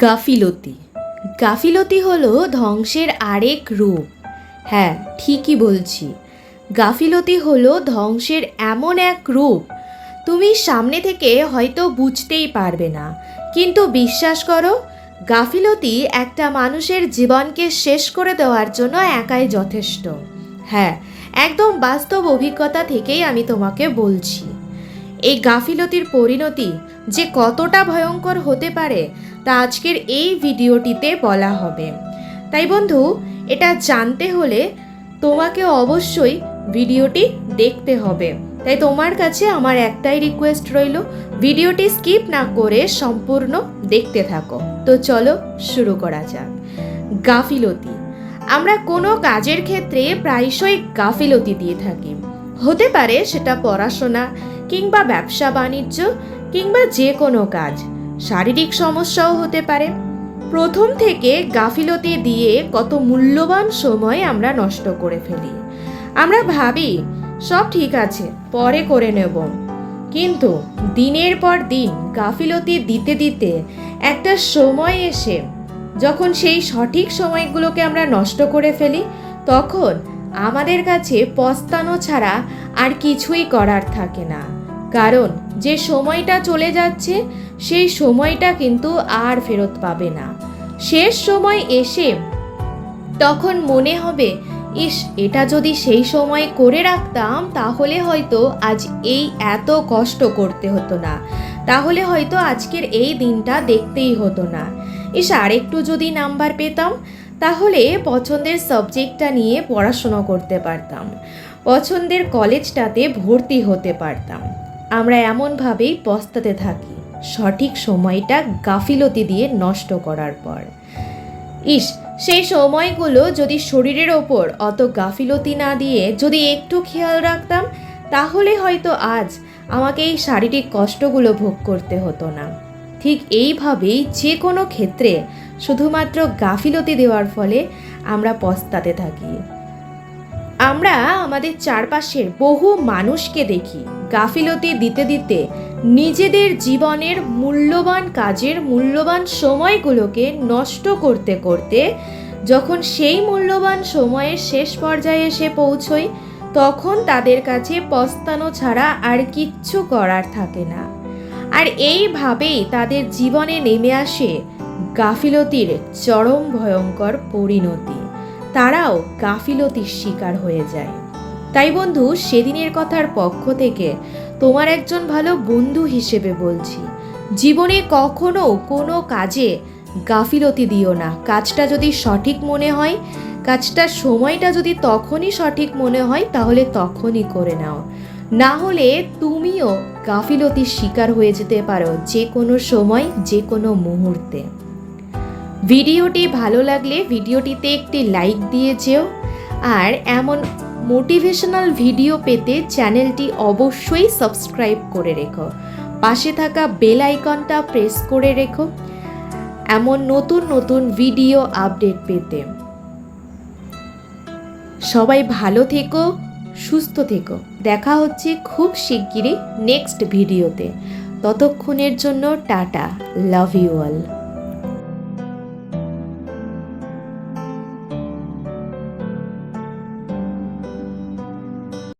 গাফিলতি। গাফিলতি হলো ধ্বংসের আরেক রূপ। হ্যাঁ ঠিকই বলছি। গাফিলতি হলো ধ্বংসের এমন এক রূপ। তুমি সামনে থেকে হয়তো বুঝতেই পারবে না। কিন্তু বিশ্বাস করো, গাফিলতি একটা মানুষের জীবনকে শেষ করে দেওয়ার জন্য একাই যথেষ্ট। হ্যাঁ একদম বাস্তব অভিজ্ঞতা থেকেই আমি তোমাকে বলছি। এই গাফিলতির পরিণতি যে কতটা ভয়ঙ্কর হতে পারে তা আজকের এই ভিডিওটিতে বলা হবে। তাই বন্ধু, এটা জানতে হলে তোমাকে অবশ্যই ভিডিওটি দেখতে হবে। তাই তোমার কাছে আমার একটাই রিকোয়েস্ট রইল, ভিডিওটি স্কিপ না করে সম্পূর্ণ দেখতে থাকো। তো চলো শুরু করা যাক। গাফিলতি। আমরা কোনো কাজের ক্ষেত্রে প্রায়শই গাফিলতি দিয়ে থাকি। হতে পারে সেটা পড়াশোনা কিংবা ব্যবসা বাণিজ্য কিংবা যে কোনো কাজ, শারীরিক সমস্যাও হতে পারে। প্রথম থেকে গাফিলতি দিয়ে কত মূল্যবান সময় আমরা নষ্ট করে ফেলি। আমরা ভাবি, সব ঠিক আছে, পরে করে নেব। কিন্তু দিনের পর দিন গাফিলতি দিতে দিতে একটা সময় এসে, যখন সেই সঠিক সময়গুলোকে আমরা নষ্ট করে ফেলি, তখন আমাদের কাছে পস্তানো ছাড়া আর কিছুই করার থাকে না। কারণ যে সময়টা চলে যাচ্ছে, সেই সময়টা কিন্তু আর ফেরত পাবে না। শেষ সময় এসে তখন মনে হবে, ইস, এটা যদি সেই সময় করে রাখতাম, তাহলে হয়তো আজ এই এত কষ্ট করতে হতো না। তাহলে হয়তো আজকের এই দিনটা দেখতেই হতো না। ইস, আরেকটু যদি নাম্বার পেতাম, তাহলে পছন্দের সাবজেক্টটা নিয়ে পড়াশুনো করতে পারতাম। পছন্দের কলেজটাতে ভর্তি হতে পারতাম। আমরা এমনভাবেই পস্তাতে থাকি, সঠিক সময়টা গাফিলতি দিয়ে নষ্ট করার পর। ইস, সেই সময়গুলো যদি শরীরের ওপর অত গাফিলতি না দিয়ে যদি একটু খেয়াল রাখতাম, তাহলে হয়তো আজ আমাকে এই শারীরিক কষ্টগুলো ভোগ করতে হতো না। ঠিক এইভাবেই যে কোনো ক্ষেত্রে শুধুমাত্র গাফিলতি দেওয়ার ফলে আমরা পস্তাতে থাকি। আমরা আমাদের চারপাশের বহু মানুষকে দেখি, গাফিলতি দিতে দিতে নিজেদের জীবনের মূল্যবান কাজের মূল্যবান সময়গুলোকে নষ্ট করতে করতে যখন সেই মূল্যবান সময়ের শেষ পর্যায়ে এসে পৌঁছই, তখন তাদের কাছে পস্তানো ছাড়া আর কিচ্ছু করার থাকে না। আর এইভাবেই তাদের জীবনে নেমে আসে গাফিলতির চরম ভয়ঙ্কর পরিণতি। তারাও গাফিলতির শিকার হয়ে যায়। তাই বন্ধু, সেদিনের কথার পক্ষ থেকে তোমার একজন ভালো বন্ধু হিসেবে বলছি। জীবনে কখনো কোনো কাজে গাফিলতি দিও না। কাজটা যদি সঠিক মনে হয় কাজটার সময়টা যদি তখনই সঠিক মনে হয়, তাহলে তখনই করে নাও। না হলে তুমিও গাফিলতির শিকার হয়ে যেতে পারো যে কোনো সময় যে কোনো মুহূর্তে। ভিডিওটি ভালো লাগলে ভিডিওটিতে একটি লাইক দিয়ে যেও। আর এমন মোটিভেশনাল ভিডিও পেতে চ্যানেলটি অবশ্যই সাবস্ক্রাইব করে রেখো। পাশে থাকা বেল আইকনটা প্রেস করে রেখো। এমন নতুন নতুন ভিডিও আপডেট পেতে। সবাই ভালো থেকো, সুস্থ থেকো। দেখা হচ্ছে খুব শিগগিরই নেক্সট ভিডিওতে। ততক্ষণের জন্য টাটা, লাভ ইউ অল।